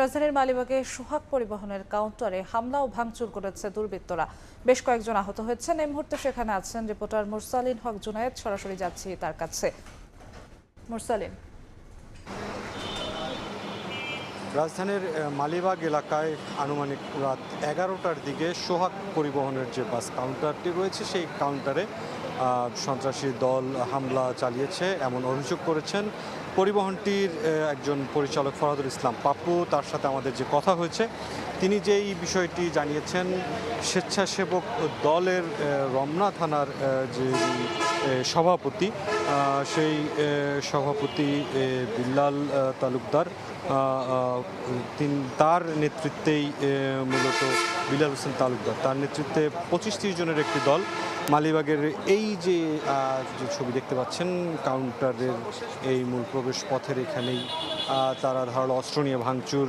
রাজধানীর মালিবাগে সোহাগ পরিবহনের কাউন্টারে হামলা ও ভাঙচুর করেছে দুর্বৃত্তরা। বেশ কয়েকজন আহত হয়েছেন। এই মুহূর্তে সেখানে আছেন রিপোর্টার মুরসালিন হক জুনায়েদ। সরাসরি যাচ্ছি তার কাছে। মুরসালিন। রাজধানীর মালিবাগ এলাকায় আনুমানিক রাত এগারোটার দিকে সোহাগ পরিবহনের যে বাস কাউন্টারটি রয়েছে, সেই কাউন্টারে সন্ত্রাসী দল হামলা চালিয়েছে এমন অভিযোগ করেছেন পরিবহনটির একজন পরিচালক ফরহাদুল ইসলাম। পাপ্পু তার সাথে আমাদের যে কথা হয়েছে, তিনি যেই বিষয়টি জানিয়েছেন, স্বেচ্ছাসেবক দলের রমনা থানার যে সভাপতি সেই সভাপতি বিল্লাল তালুকদার তিন, তার নেতৃত্বেই মূলত বিলাল হোসেন তালুকদার। তার নেতৃত্বে পঁচিশ তিরিশ জনের একটি দল। মালিবাগের এই যে যে ছবি দেখতে পাচ্ছেন, কাউন্টারের এই মূল প্রবেশ পথের এখানেই তারা ধারালো অস্ত্র নিয়ে ভাঙচুর